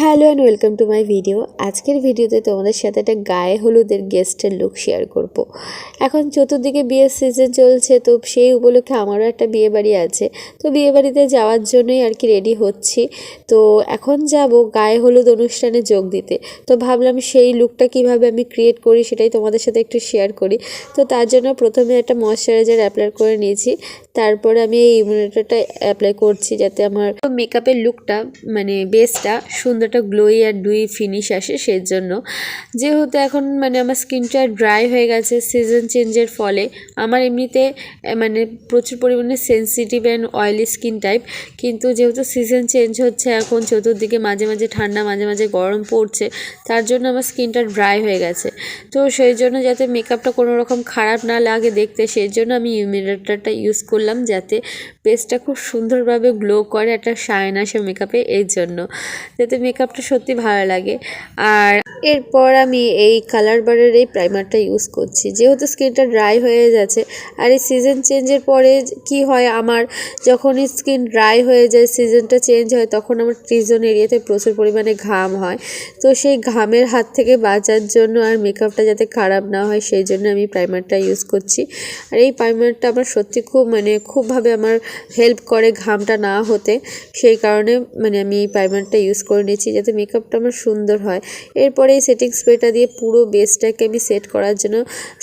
Hello and welcome to my video আজকের ভিডিওতে তোমাদের সাথে একটা গায়ে হলুদের গেস্টের লুক শেয়ার করব। এখন চতুর্দিকে বিয়ের সিজন চলছে, তো সেই উপলক্ষে আমারও একটা বিয়ে বাড়ি আছে। তো বিয়ে বাড়িতে যাওয়ার জন্যই আর কি রেডি হচ্ছি। তো এখন যাব গায়ে হলুদ অনুষ্ঠানে যোগ দিতে। তো ভাবলাম সেই লুকটা কীভাবে আমি ক্রিয়েট করি সেটাই তোমাদের সাথে একটু শেয়ার করি। তো তার জন্য প্রথমে একটা ময়শ্চারাইজার অ্যাপ্লাই করে নিয়েছি। তারপরে আমি এই ইমিউনিটারটা অ্যাপ্লাই করছি যাতে আমার মেকআপের লুকটা মানে বেসটা সুন্দরটা গ্লোই আর ডুই ফিনিশ আসে সেই জন্য যেহেতু এখন মানে আমার স্কিনটা ড্রাই হয়ে গেছে সিজন চেঞ্জের ফলে, আমার এমনিতে মানে প্রচুর পরিমাণে sensitive and oily skin type কিন্তু যেহেতু সিজন চেঞ্জ হচ্ছে এখন, চতুর্দিকে মাঝে মাঝে ঠান্ডা, মাঝে মাঝে গরম পড়ছে, তার জন্য আমার স্কিনটা ড্রাই হয়ে গেছে। তো সেই জন্য যাতে মেকআপটা কোনো রকম খারাপ না লাগে দেখতে, সেই জন্য আমি ইউমিনেটারটা ইউজ করলাম যাতে পেস্টটা খুব সুন্দরভাবে গ্লো করে, একটা শাইন আসে মেকআপে এই জন্য। যাতে মেকআপটা সত্যি ভালো লাগে। আর এরপর আমি এই কালার বারের এই প্রাইমারটা ইউজ করছি। যেহেতু স্কিনটা ড্রাই হয়ে যাচ্ছে আর এই সিজন চেঞ্জের পরে কি হয়, আমার যখনই স্কিন ড্রাই হয়ে যায় সিজনটা চেঞ্জ হয়, তখন আমার ট্রিজন এরিয়াতে প্রচুর পরিমাণে ঘাম হয়। তো সেই ঘামের হাত থেকে বাঁচার জন্য আর মেকআপটা যাতে খারাপ না হয়, সেই জন্য আমি প্রাইমারটা ইউজ করছি। আর এই প্রাইমারটা আমার সত্যি খুব মানে খুবভাবে আমার হেল্প করে ঘামটা না হতে। সেই কারণে মানে আমি এই প্রাইমারটা ইউজ করে নিয়েছি। যাতে মেকআপটা আমার সুন্দর হয়। এরপরে এই সেটিং স্প্রেটা দিয়ে পুরো বেসটাকে আমি সেট করার জন্য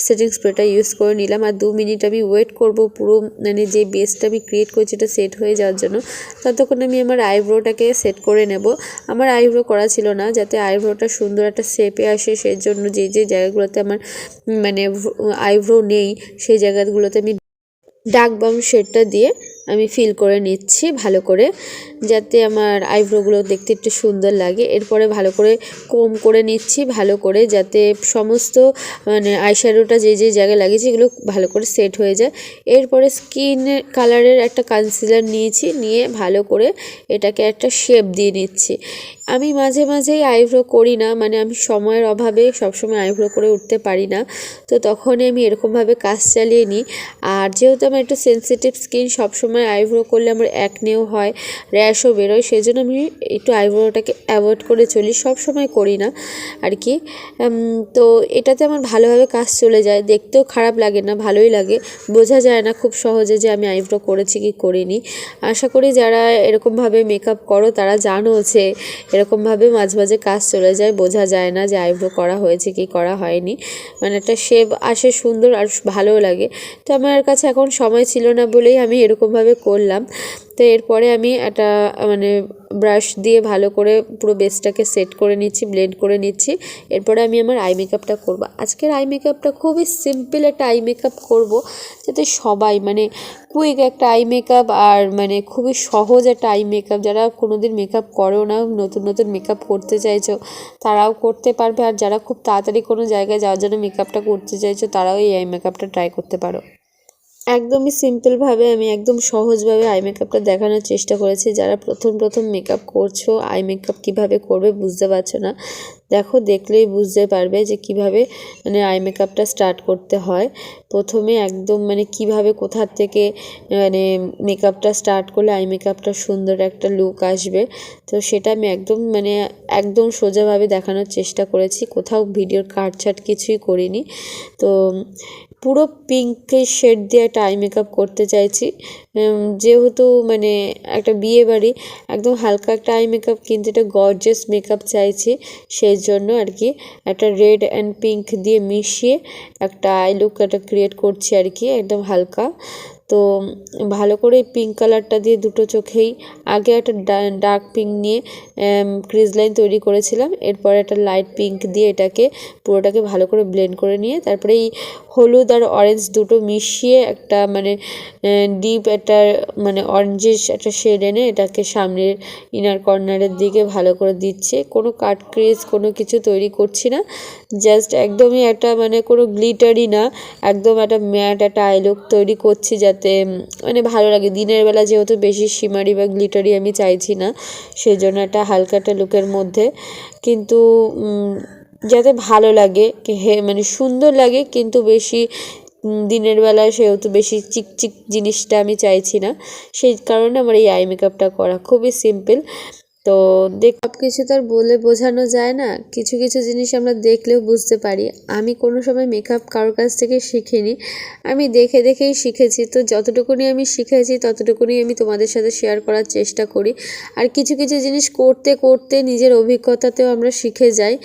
সেটিং স্প্রেটা ইউজ করে নিলাম। আর দু মিনিট আমি ওয়েট করব পুরো মানে যে বেসটা আমি ক্রিয়েট করছি এটা সেট হয়ে যাওয়ার জন্য। ততক্ষণ আমি আমার আইব্রোটাকে সেট করে নেব। আমার আইব্রো করা ছিল না, যাতে আইব্রোটা সুন্দর একটা শেপে আসে। সেই জন্য যে যে জায়গাগুলোতে আমার মানে আইব্রো নেই, সেই জায়গাগুলোতে আমি ডার্ক বাম শেডটা দিয়ে আমি ফিল করে নিচ্ছি ভালো করে, যাতে আমার আইব্রোগুলো দেখতে একটু সুন্দর লাগে। এরপরে ভালো করে কম করে নিচ্ছি, ভালো করে যাতে সমস্ত মানে আইশ্যাডোটা যে যে জায়গায় লাগিয়েছি এগুলো ভালো করে সেট হয়ে যায়। এরপরে স্কিন কালারের একটা কনসিলার নিয়েছি, নিয়ে ভালো করে এটাকে একটা শেপ দিয়ে নিচ্ছি। আমি মাঝে মাঝেই আইব্রো করি না মানে আমি সময়ের অভাবে সবসময় আইব্রো করে উঠতে পারি না। তো তখনই আমি এরকমভাবে কাজ চালিয়ে নিই। আর যেহেতু আমার একটু সেন্সিটিভ স্কিন সবসময় আইব্রো করলে আমার অ্যাকনেও হয় র্যাশও বেরোয় সেই জন্য আমি একটু আইব্রোটাকে অ্যাভয়েড করে চলি, সব সময় করি না আর কি তো এটাতে আমার ভালোভাবে কাজ চলে যায়, দেখতেও খারাপ লাগে না, ভালোই লাগে। বোঝা যায় না খুব সহজে যে আমি আইব্রো করেছি কি করিনি। আশা করি যারা এরকমভাবে মেকআপ করো, তারা জানো যে এরকমভাবে মাঝে মাঝে কাজ চলে যায়, বোঝা যায় না যে আইব্রো করা হয়েছে কি করা হয়নি। মানে একটা শেপ আসে সুন্দর আর ভালোও লাগে। তো আমার কাছে এখন সময় ছিল না বলেই আমি এরকমভাবে করলাম। তো এরপরে আমি একটা মানে ব্রাশ দিয়ে ভালো করে পুরো বেসটাকে সেট করে নিচ্ছি ব্লেন্ড করে নিচ্ছি। এরপরে আমি আমার আই মেকআপটা করব। আজকের আই মেকআপটা খুবই সিম্পল একটা আই মেকআপ করব, যাতে সবাই মানে কুইক একটা আই মেকআপ আর মানে খুবই সহজ একটা আই মেকআপ যারা কোনোদিন মেকআপ করেও না, নতুন নতুন মেকআপ করতে চাইছো, তারাও করতে পারবে। আর যারা খুব তাড়াতাড়ি কোনো জায়গায় যাওয়ার জন্য মেকআপটা করতে চাইছো, তারাও এই আই মেকআপটা ট্রাই করতে পারো। একদমই সিম্পলভাবে আমি একদম সহজভাবে আই মেকআপটা দেখানোর চেষ্টা করেছি। যারা প্রথম প্রথম মেকআপ করছ আই মেকআপ কীভাবে করবে বুঝতে পারছ না। দেখো, দেখলেই বুঝতে পারবে যে কীভাবে মানে আই মেকআপটা স্টার্ট করতে হয়। প্রথমে একদম মানে কীভাবে কোথার থেকে মানে মেকআপটা স্টার্ট করলে আই মেকআপটা সুন্দর একটা লুক আসবে। তো সেটা আমি একদম মানে একদম সোজাভাবে দেখানোর চেষ্টা করেছি। কোথাও ভিডিওর কাটছাট কিছুই করিনি। তো পুরো পিঙ্কের শেড দিয়ে একটা আই মেকআপ করতে চাইছি। যেহেতু মানে একটা বিয়ে বাড়ি, একদম হালকা একটা আই মেকআপ কিন্তু একটা গর্জেস মেকআপ চাইছি। সেই জন্য আর কি একটা রেড অ্যান্ড পিঙ্ক দিয়ে মিশিয়ে একটা আই লুক একটা ক্রিয়েট করছি আর কি, একদম হালকা। তো ভালো করে পিঙ্ক কালারটা দিয়ে দুটো চোখেই আগে একটা ডার্ক পিঙ্ক নিয়ে ক্রিজ লাইন তৈরি করেছিলাম। এরপর একটা লাইট পিঙ্ক দিয়ে এটাকে পুরোটাকে ভালো করে ব্লেন্ড করে নিয়ে, তারপরে এই হলুদ আর অরেঞ্জ দুটো মিশিয়ে একটা মানে ডিপ একটা মানে অরেঞ্জের একটা শেড এনে এটাকে সামনের ইনার কর্নারের দিকে ভালো করে দিচ্ছে। কোনো কাট ক্রিজ কোনো কিছু তৈরি করছি না। জাস্ট একদমই একটা মানে কোনো গ্লিটারই না, একদম একটা ম্যাট একটা আই লুক তৈরি করছি যাতে উম, মানে ভালো লাগে। দিনের বেলা যেহেতু বেশি শিমারি বা গ্লিটারি আমি চাইছি না সেই জন্য একটা হালকাটা লুকের মধ্যে। কিন্তু যাতে ভালো লাগে হে মানে সুন্দর লাগে কিন্তু বেশি দিনের বেলা সেহেতু বেশি চিকচিক জিনিসটা আমি চাইছি না। সেই কারণে আমার এই আই মেকআপটা করা খুবই সিম্পল। তো দেখ সব কিছু তো আর বলে বোঝানো যায় না। কিছু কিছু জিনিস আমরা দেখলেও বুঝতে পারি। আমি কোনো সময় মেকআপ কারোর কাছ থেকে শিখিনি। আমি দেখে দেখেই শিখেছি। তো যতটুকুনি আমি শিখেছি, ততটুকুনি আমি তোমাদের সাথে শেয়ার করার চেষ্টা করি। আর কিছু কিছু জিনিস করতে করতে নিজের অভিজ্ঞতাতেও আমরা শিখে যাই।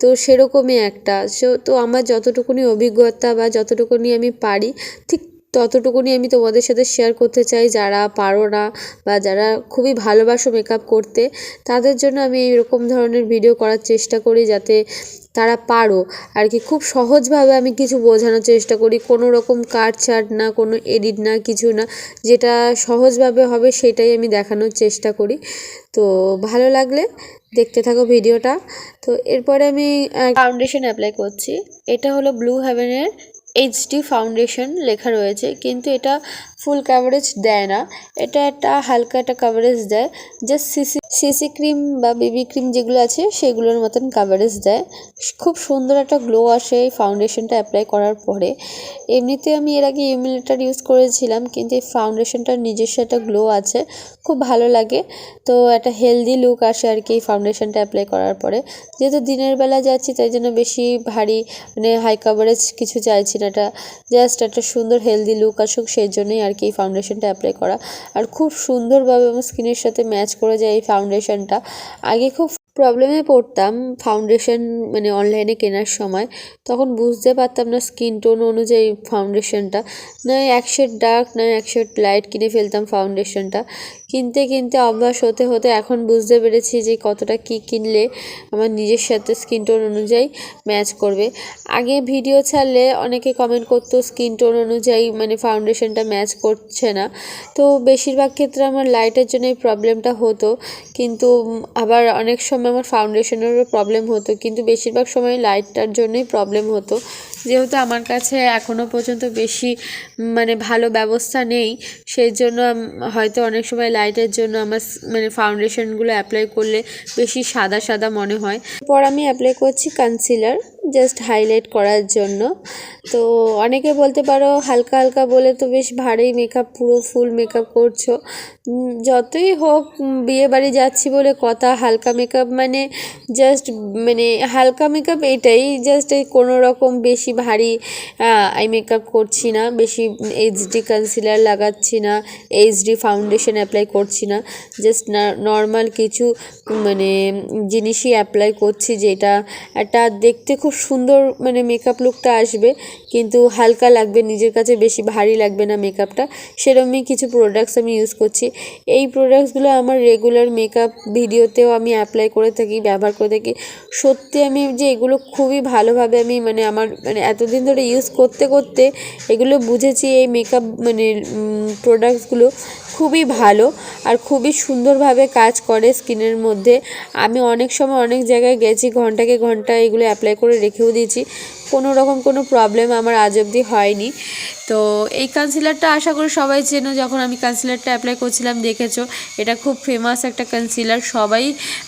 তো সেরকমই একটা। সো- তো আমার যতটুকুনি অভিজ্ঞতা বা যতটুকুনি আমি পারি, ঠিক ততটুকুনি আমি তোমাদের সাথে শেয়ার করতে চাই। যারা পারো না বা যারা খুবই ভালোবাসো মেকআপ করতে, তাদের জন্য আমি এরকম ধরনের ভিডিও করার চেষ্টা করি যাতে তারা পারো। আর কি খুব সহজভাবে আমি কিছু বোঝানোর চেষ্টা করি। কোনো রকম কাট ছাট না, কোনো এডিট না, কিছু না। যেটা সহজভাবে হবে সেটাই আমি দেখানোর চেষ্টা করি। তো ভালো লাগলে দেখতে থাকো ভিডিওটা তো এরপরে আমি ফাউন্ডেশন অ্যাপ্লাই করছি। এটা হলো ব্লু হেভেনের এইচডি ফাউন্ডেশন লেখা রয়েছে কিন্তু এটা ফুল কাভারেজ দেয় না। এটা একটা হালকা একটা কাভারেজ দেয়। জাস্ট সিসি সিসি ক্রিম বা বেবি ক্রিম যেগুলো আছে, সেগুলোর মতন কাভারেজ দেয়। খুব সুন্দর একটা গ্লো আসে এই ফাউন্ডেশনটা অ্যাপ্লাই করার পরে। এমনিতে আমি এর আগে ইমিলেটার ইউজ করেছিলাম, কিন্তু এই ফাউন্ডেশনটার নিজস্ব একটা গ্লো আছে। খুব ভালো লাগে। তো একটা হেলদি লুক আসে আর কি এই ফাউন্ডেশনটা অ্যাপ্লাই করার পরে। যেহেতু দিনের বেলা যাচ্ছি, তাই জন্য বেশি ভারী মানে হাই কাভারেজ কিছু চাইছি না এটা। জাস্ট একটা সুন্দর হেলদি লুক আসুক, সেই জন্যই আর কি এই ফাউন্ডেশনটা অ্যাপ্লাই করা। আর খুব সুন্দরভাবে আমার স্কিনের সাথে ম্যাচ করে যায় এই ফাউন্ডেশনটা আগে খুব প্রবলেমে পড়তাম ফাউন্ডেশন মানে অনলাইনে কেনার সময়। তখন বুঝতে পারতাম না স্কিন টোন অনুযায়ী ফাউন্ডেশনটা নয় এক শেড ডার্ক নয় এক শেড লাইট কিনে ফেলতাম ফাউন্ডেশনটা কিনতে কিনতে অভ্যাস হতে হতে এখন বুঝতে পেরেছি যে কতটা কি কিনলে আমার নিজের সাথে স্কিন টোন অনুযায়ী ম্যাচ করবে। আগে ভিডিও ছাড়লে অনেকে কমেন্ট করতো, স্কিন টোন অনুযায়ী মানে ফাউন্ডেশনটা ম্যাচ করছে না। তো বেশিরভাগ ক্ষেত্রে আমার লাইটের জন্য এই প্রবলেমটা হতো। কিন্তু আবার অনেক সময় আমার ফাউন্ডেশনেরও প্রবলেম হতো। কিন্তু বেশিরভাগ সময় লাইটটার জন্যই প্রবলেম হতো। যেহেতু আমার কাছে এখনও পর্যন্ত বেশি মানে ভালো ব্যবস্থা নেই সেই জন্য হয়তো অনেক সময় লাইটের জন্য আমার মানে ফাউন্ডেশনগুলো অ্যাপ্লাই করলে বেশি সাদা সাদা মনে হয়। পর আমি অ্যাপ্লাই করছি কনসিলার জাস্ট হাইলাইট করার জন্য। তো অনেকে বলতে পারো হালকা হালকা বলে তো বেশ ভারী মেকআপ পুরো ফুল মেকআপ করছ। যতই হোক বিয়ে বাড়ি যাচ্ছি বলে কথা, হালকা মেকআপ মানে জাস্ট মানে হালকা মেকআপ এটাই জাস্ট এই কোনো রকম বেশি ভারী আই মেকআপ করছি না, বেশি এইচডি কনসিলার লাগাচ্ছি না এইচডি ফাউন্ডেশন অ্যাপ্লাই করছি না। জাস্ট নর্মাল কিছু মানে জিনিসই অ্যাপ্লাই করছি যেটা একটা দেখতে খুব সুন্দর মানে মেকআপ লুকটা আসবে, কিন্তু হালকা লাগবে, নিজের কাছে বেশি ভারী লাগবে না মেকআপটা সেরকমই কিছু প্রোডাক্টস আমি ইউজ করছি। এই প্রোডাক্টসগুলো আমার রেগুলার মেকআপ ভিডিওতেও আমি অ্যাপ্লাই করে থাকি, ব্যবহার করে থাকি। সত্যি আমি যে এগুলো খুবই ভালোভাবে আমি মানে আমার মানে এতদিন ধরে ইউজ করতে করতে এগুলো বুঝেছি, এই মেকআপ মানে প্রোডাক্টসগুলো খুবই ভালো আর খুবই সুন্দরভাবে কাজ করে স্কিনের মধ্যে। আমি অনেক সময় অনেক জায়গায় গেছি, ঘন্টাকে ঘণ্টা এগুলো অ্যাপ্লাই করে রেখেও দিয়েছি। কোনো রকম কোনো প্রবলেম আমার আজ অবধি হয়নি। তো এই কনসিলারটা আশা করি সবাই চেনো, যখন আমি কনসিলারটা অ্যাপ্লাই করছিলাম, দেখেছ, এটা খুব ফেমাস একটা কনসিলার সবাই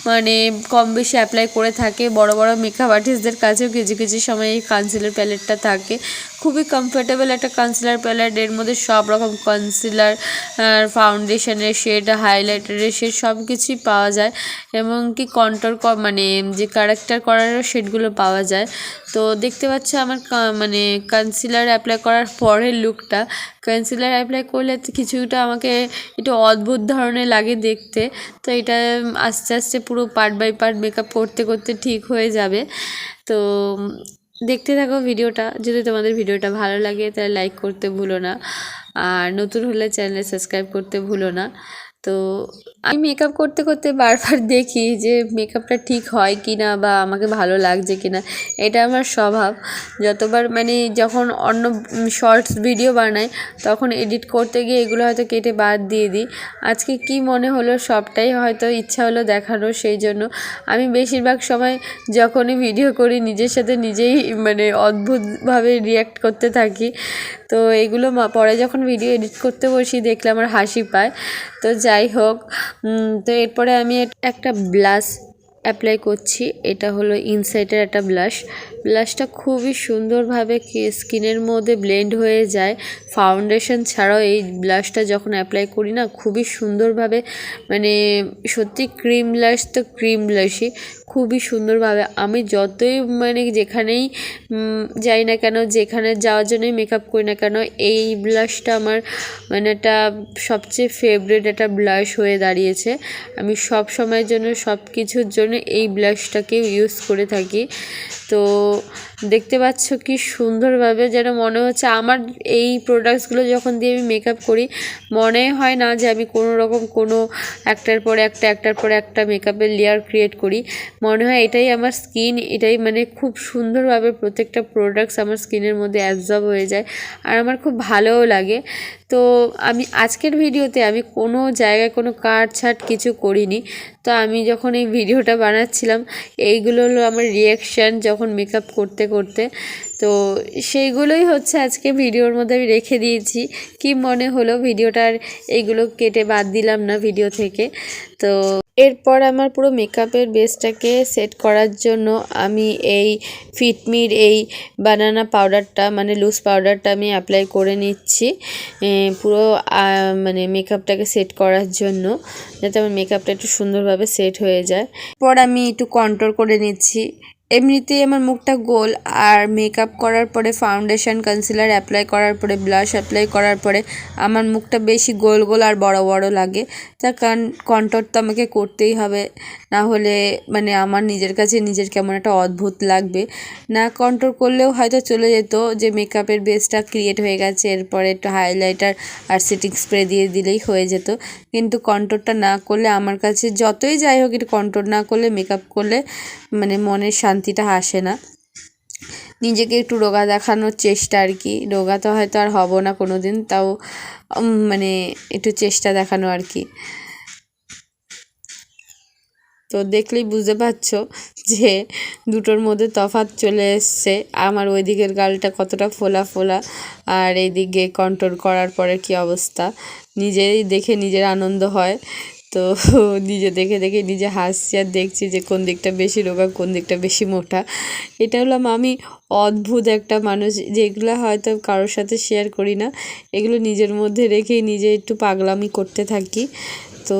মানে কম বেশি অ্যাপ্লাই করে থাকে। বড় বড় মেকআপ আর্টিস্টদের কাছেও কিছু কিছু সময় এই কনসিলার প্যালেটটা থাকে। খুবই কমফোর্টেবল একটা কনসিলার প্যালেট এর মধ্যে সব রকম কনসিলার ফাউন্ডেশনের শেড হাইলাইটারের শেড সব কিছুই পাওয়া যায়। এবং কি কন্ট্রোল মানে যে ক্যারেক্টার করারও শেডগুলো পাওয়া যায়। তো দেখতে পাচ্ছ আমার মানে কনসিলার অ্যাপ্লাই করার পরের লুকটা কনসিলার অ্যাপ্লাই করলে কিছুটা আমাকে একটু অদ্ভুত ধরনের লাগে দেখতে। তো এটা আস্তে আস্তে পুরো পার্ট বাই পার্ট মেকআপ করতে করতে ঠিক হয়ে যাবে। তো দেখতে থাকো ভিডিওটা। যদি তোমাদের ভিডিওটা ভালো লাগে তাহলে লাইক করতে ভুলো না। আর নতুন হলে চ্যানেলে সাবস্ক্রাইব করতে ভুলো না। তো আমি মেকআপ করতে করতে বারবার দেখি যে মেকআপটা ঠিক হয় কি না বা আমাকে ভালো লাগছে কি না এটা আমার স্বভাব। যতবার মানে যখন অন্য শর্টস ভিডিও বানাই, তখন এডিট করতে গিয়ে এগুলো হয়তো কেটে বাদ দিয়ে দিই। আজকে কি মনে হলো সবটাই হয়তো ইচ্ছা হলো দেখানোর, সেই জন্য আমি বেশিরভাগ সময় যখনই ভিডিও করি, নিজের সাথে নিজেই মানে অদ্ভুতভাবে রিয়্যাক্ট করতে থাকি। তো এগুলো পরে যখন ভিডিও এডিট করতে বসি, দেখলে আমার হাসি পায়। তো যাই হোক উম, তো এরপরে আমি একটা ব্লাশ অ্যাপ্লাই করছি, এটা হলো ইনসাইটের একটা ব্লাশ ব্লাশটা খুবই সুন্দরভাবে স্কিনের মধ্যে ব্লেন্ড হয়ে যায়। ফাউন্ডেশন ছাড়াও এই ব্লাশটা যখন অ্যাপ্লাই করি না, খুবই সুন্দরভাবে মানে সত্যি ক্রিম ব্লাশ তো ক্রিম ব্লাশই খুবই সুন্দরভাবে। আমি যতই মানে যেখানেই যাই না কেন, যেখানে যাওয়ার জন্যই মেকআপ করি না কেন, এই ব্লাশটা আমার মানে একটা সবচেয়ে ফেভারিট একটা ব্লাশ হয়ে দাঁড়িয়েছে। আমি সব সময়ের জন্য সব কিছুর জন্য এই ব্লাশটাকে ইউজ করে থাকি। তো দেখতে পাচ্ছ কি সুন্দরভাবে যেন মনে হচ্ছে আমার এই প্রোডাক্টসগুলো যখন দিয়ে আমি মেকআপ করি, মনে হয় না যে আমি কোনো রকম কোনো একটার পরে একটা, একটার পরে একটা মেকআপের লেয়ার ক্রিয়েট করি। মনে হয় এটাই আমার স্কিন এটাই মানে খুব সুন্দরভাবে প্রত্যেকটা প্রোডাক্টস আমার স্কিনের মধ্যে অ্যাবজর্ব হয়ে যায় আর আমার খুব ভালোও লাগে। তো আমি আজকের ভিডিওতে আমি কোনো জায়গায় কোনো কাট ছাট কিছু করিনি। তো আমি যখন এই ভিডিওটা বানাচ্ছিলাম, এইগুলো হলো আমার রিয়াকশান যখন মেকআপ করতে করতে। তো সেইগুলোই হচ্ছে আজকে ভিডিওর মধ্যে আমি রেখে দিয়েছি। কি মনে হলো ভিডিওটার? এইগুলো কেটে বাদ দিলাম না ভিডিও থেকে। তো এরপর আমার পুরো মেকআপের বেসটাকে সেট করার জন্য আমি এই ফিটমির এই বানানা পাউডারটা মানে লুজ পাউডারটা আমি অ্যাপ্লাই করে নিচ্ছি। পুরো মানে মেকআপটাকে সেট করার জন্য, যাতে আমার মেকআপটা একটু সুন্দরভাবে সেট হয়ে যায়। পর আমি একটু কন্ট্রোল করে নিচ্ছি। এমনিতেই আমার মুখটা গোল আর মেকআপ করার পরে ফাউন্ডেশন কনসিলার অ্যাপ্লাই করার পরে ব্লাশ অ্যাপ্লাই করার পরে আমার মুখটা বেশি গোল গোল আর বড় বড় লাগে। তার কারণ কন্ট্রোল তো আমাকে করতেই হবে। না হলে মানে আমার নিজের কাছে নিজের কেমন একটা অদ্ভুত লাগবে। না কন্ট্রোল করলেও হয়তো চলে যেত যে মেকআপের বেসটা ক্রিয়েট হয়ে গেছে, এরপরে একটু হাইলাইটার আর সেটিং স্প্রে দিয়ে দিলেই হয়ে যেত। কিন্তু কন্ট্রোলটা না করলে আমার কাছে যতই যাই হোক একটু কন্ট্রোল না করলে মেকআপ করলে মানে মনের শান্তিটা আসে না। নিজেকে একটু রোগা দেখানোর চেষ্টা আর কি। রোগা তো হয়তো আর হব না কোনো দিন তাও মানে একটু চেষ্টা দেখানো আর কি। তো দেখলেই বুঝতে পারছ যে দুটোর মধ্যে তফাৎ চলে এসছে। আমার ওই দিকের গালটা কতটা ফোলা ফোলা আর এইদিকে কন্ট্রোল করার পরে কি অবস্থা। নিজেই দেখে নিজের আনন্দ হয়। তো নিজে দেখে দেখে নিজে হাসছি আর দেখছি যে কোন দিকটা বেশি রোগা, কোন দিকটা বেশি মোটা। এটা হলাম আমি অদ্ভুত একটা মানুষ যেগুলো হয়তো কারোর সাথে শেয়ার করি না। এগুলো নিজের মধ্যে রেখেই নিজে একটু পাগলামি করতে থাকি। তো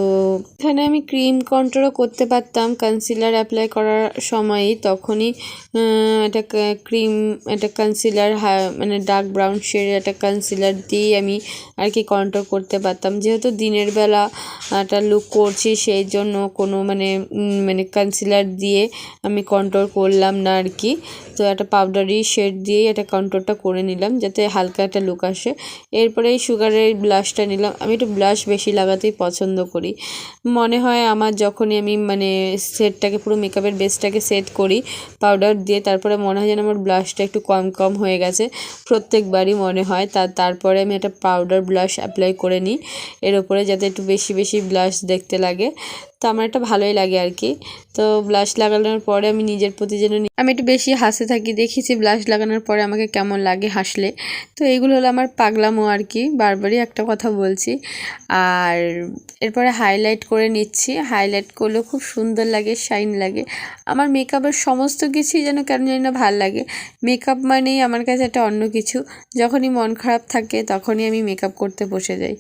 এখানে আমি ক্রিম কন্ট্রোলও করতে পারতাম কনসিলার অ্যাপ্লাই করার সময়ই তখনই একটা ক্রিম একটা কনসিলার মানে ডার্ক ব্রাউন শেডের একটা কনসিলার দিয়ে আমি আর কি কন্ট্রোল করতে পারতাম। যেহেতু দিনের বেলা একটা লুক করছি, সেই জন্য কোনো মানে মানে কনসিলার দিয়ে আমি কন্ট্রোল করলাম না আর কি। তো একটা পাউডারি শেড দিয়েই একটা কন্ট্রোলটা করে নিলাম, যাতে হালকা একটা লুক আসে। এরপরে এই সুগারের ব্লাশটা নিলাম। আমি একটু ব্লাশ বেশি লাগাতেই পছন্দ করি মনে হয় আমার যখনই আমি মানে সেটটাকে পুরো মেকআপের বেসটাকে সেট করি পাউডার দিয়ে তারপরে মনে হয় যেন আমার ব্লাশটা একটু কম কম হয়ে গেছে, প্রত্যেকবারই মনে হয়। তা, তারপরে আমি একটা পাউডার ব্লাশ অ্যাপ্লাই করে নিই, এর ওপরে যাতে একটু বেশি বেশি ব্লাশ দেখতে লাগে। তো আমার একটা ভালোই লাগে আর কি। তো ব্লাশ লাগানোর পরে আমি নিজের প্রতি যেন আমি একটু বেশি হাসতে থাকি, দেখেছি ব্লাশ লাগানোর পরে আমাকে কেমন লাগে হাসলে। তো এইগুলো হলো আমার পাগলামো আর কি, বারবারই একটা কথা বলছি। আর এরপরে হাইলাইট করে নিচ্ছি। হাইলাইট করলেও খুব সুন্দর লাগে শাইন লাগে। আমার মেকআপের সমস্ত কিছুই যেন কেন জানি না ভালো লাগে। মেকআপ মানেই আমার কাছে একটা অন্য কিছু। যখনই মন খারাপ থাকে তখনই আমি মেকআপ করতে বসে যাই।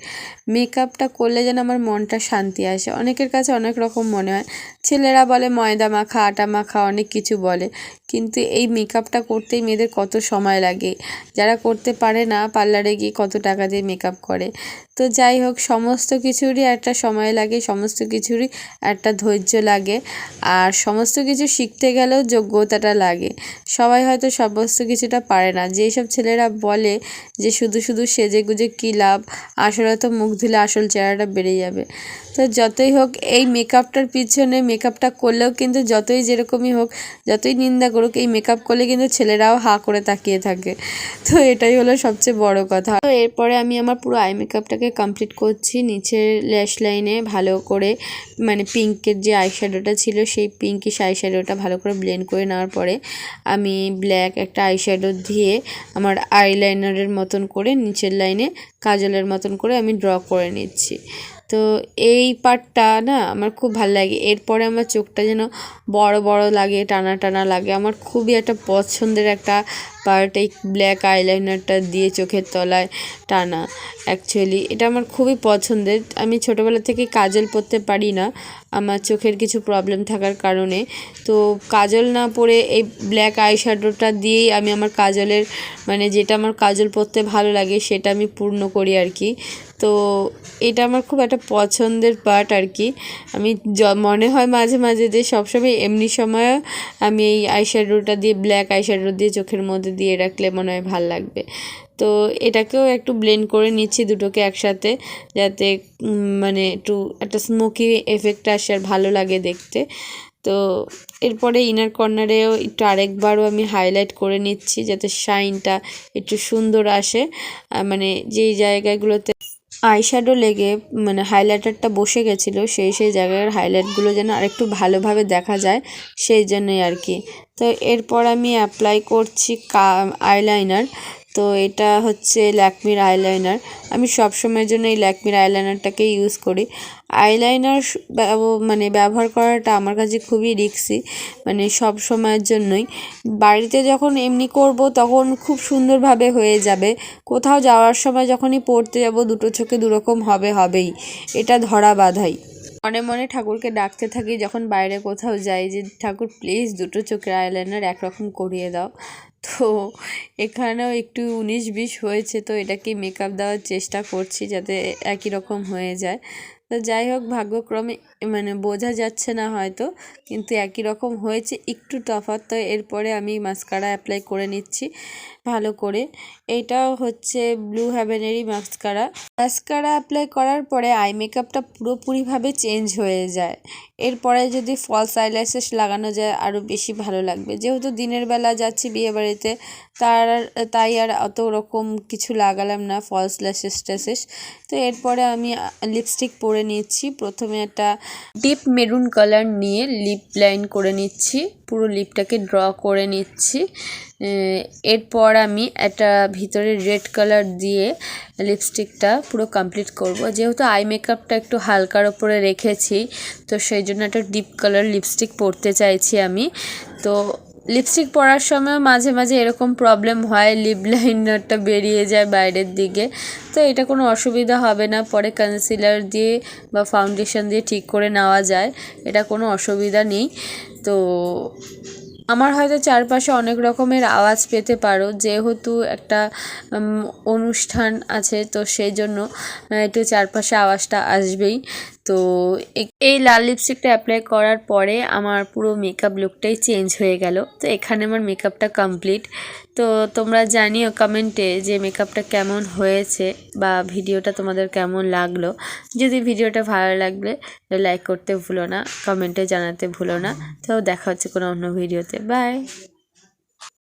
মেকআপটা করলে যেন আমার মনটা শান্তি আসে। অনেকের কাছে অনেক রকম মনে হয়। ছেলেরা বলে ময়দা মাখা, আটা মাখা, অনেক কিছু বলে। কিন্তু এই মেকআপটা করতেই মেয়েদের কত সময় লাগে। যারা করতে পারে না, পার্লারে গিয়ে কত টাকা দিয়ে মেকআপ করে। তো যাই হোক, সমস্ত কিছুরই একটা সময় লাগে, সমস্ত কিছুরই একটা ধৈর্য লাগে। আর সমস্ত কিছু শিখতে গেলেও যোগ্যতাটা লাগে। সবাই হয়তো সমস্ত কিছুটা পারে না। যেই সব ছেলেরা বলে যে শুধু শুধু সেজে গুজে কী লাভ? আসলে তো মুখ ধুলে আসল চেহারাটা বেড়ে যাবে। তো যতই হোক, এই মেকআপটার পিছনে মেকআপটা করলেও কিন্তু যতই যেরকমই হোক, যতই নিন্দা করুক, এই মেকআপ করলে কিন্তু ছেলেরাও হা করে তাকিয়ে থাকে। তো এটাই হলো সবচেয়ে বড় কথা। তো এরপরে আমি আমার পুরো আই মেকআপটাকে কমপ্লিট করছি। নিচের ল্যাশ লাইনে ভালো করে মানে পিঙ্কের যে আই আইশ্যাডোটা ছিল, সেই পিঙ্কিশ আইশ্যাডোটা ভালো করে ব্লেন্ড করে নেওয়ার পরে আমি ব্ল্যাক একটা আই আইশ্যাডো দিয়ে আমার আইলাইনারের মতন করে নিচের লাইনে কাজলের মতন করে আমি ড্র করে নিচ্ছি। তো এই পার্টটা না আমার খুব ভালো লাগে। এরপরে আমার চোখটা যেন বড় বড় লাগে, টানা টানা লাগে। আমার খুবই একটা পছন্দের একটা পার্ট এই ব্ল্যাক আইলাইনারটা দিয়ে চোখের তলায় টানা অ্যাকচুয়ালি এটা আমার খুবই পছন্দের। আমি ছোটোবেলা থেকে কাজল পরতে পারি না আমার চোখের কিছু প্রবলেম থাকার কারণে। তো কাজল না পরে এই ব্ল্যাক আই শ্যাডোটা দিয়েই আমি আমার কাজলের মানে যেটা আমার কাজল পরতে ভালো লাগে সেটা আমি পূর্ণ করি আর কি। তো এটা আমার খুব একটা পছন্দের পার্ট আর কি। আমি মনে হয় মাঝে মাঝে যে সবসময় এমনি সময়ও আমি এই আইশ্যাডোটা দিয়ে ব্ল্যাক আইশ্যাডো দিয়ে চোখের মধ্যে দিয়ে রাখলে মনে হয় ভালো লাগবে। তো এটাকেও একটু ব্লেন্ড করে নিচ্ছি দুটোকে একসাথে, যাতে মানে একটু একটা স্মোকি এফেক্ট আসে আর ভালো লাগে দেখতে। তো এরপরে ইনার কর্নারেও একটু আরেকবারও আমি হাইলাইট করে নিচ্ছি, যাতে শাইনটা একটু সুন্দর আসে। মানে যেই জায়গাগুলোতে আইশ্যাডো লেগে মানে হাইলাইটারটা বসে গেছিল, সেই সেই জায়গার হাইলাইটগুলো যেন আরেকটু ভালোভাবে দেখা যায়, সেই জন্যই আর কি। তো এরপর আমি অ্যাপ্লাই করছি কা আইলাইনার তো এটা হচ্ছে ল্যাকমির আইলাইনার। আমি সব সময়ের জন্য এই ল্যাকমির আইলাইনারটাকে ইউজ করি। আইলাইনার মানে ব্যবহার করাটা আমার কাছে খুবই রিক্সি মানে সব সময়ের জন্যই। বাড়িতে যখন এমনি করব তখন খুব সুন্দরভাবে হয়ে যাবে। কোথাও যাওয়ার সময় যখনই পড়তে যাব দুটো চোখে দুরকম হবে হবেই। এটা ধরা বাঁধাই। মনে মনে ঠাকুরকে ডাকতে থাকি যখন বাইরে কোথাও যাই যে, ঠাকুর প্লিজ দুটো চোখের আইলাইনার একরকম করিয়ে দাও। তো এখানেও একটু উনিশ বিশ হয়েছে, তো এটাকে মেকআপ দেওয়ার চেষ্টা করছি যাতে একই রকম হয়ে যায়। তো যাই হোক, ভাগ্যক্রমে মানে বোঝা যাচ্ছে না হয়তো, কিন্তু একই রকম হয়েছে, একটু তফাৎ তো এরপরে আমি মাস্কারা অ্যাপ্লাই করে নিচ্ছি, ভালো করে। এইটাও হচ্ছে ব্লু হ্যাভেনেরই মাস্কারা মাস্কারা অ্যাপ্লাই করার পরে আই মেকআপটা পুরোপুরিভাবে চেঞ্জ হয়ে যায়। এরপরে যদি ফলস আইল্যাশেস লাগানো যায়, আরও বেশি ভালো লাগবে। যেহেতু দিনের বেলা যাচ্ছি বিয়েবাড়িতে তার তাই আর অত রকম কিছু লাগালাম না ফলস ল্যাশেস ট্যাশেস তো এরপরে আমি লিপস্টিক পরে নিচ্ছি। প্রথমে একটা ডিপ মেরুন কালার নিয়ে লিপ লাইন করে নিচ্ছি। পুরো লিপটাকে ড্র করে নিচ্ছি। এরপর আমি একটা ভিতরে রেড কালার দিয়ে লিপস্টিকটা পুরো কমপ্লিট করব। যেহেতু আই মেকআপটা একটু হালকার ওপরে রেখেছি, তো সেই জন্য একটা ডিপ কালার লিপস্টিক পরতে চাইছি আমি। তো লিপস্টিক পরার সময় মাঝে মাঝে এরকম প্রবলেম হয় লিপ লাইনারটা বেরিয়ে যায় বাইরের দিকে। তো এটা কোনো অসুবিধা হবে না, পরে কনসিলার দিয়ে বা ফাউন্ডেশন দিয়ে ঠিক করে নেওয়া যায়, এটা কোনো অসুবিধা নেই। তো আমার হয়তো চারপাশে অনেক রকমের আওয়াজ পেতে পারো, যেহেতু একটা অনুষ্ঠান আছে, তো সেই জন্য একটু চারপাশে আওয়াজটা আসবেই। তো এই লাল লিপস্টিকটা অ্যাপ্লাই করার পরে আমার পুরো মেকআপ লুকটাই চেঞ্জ হয়ে গেল। তো এখানে আমার মেকআপটা কমপ্লিট তো তোমরা জানিও কমেন্টে যে মেকআপটা কেমন হয়েছে বা ভিডিওটা তোমাদের কেমন লাগল। যদি ভিডিওটা ভালো লাগলে লাইক করতে ভুলো না কমেন্টে জানাতে ভুলো না। তো দেখা হচ্ছে কোনো অন্য ভিডিওতে বাই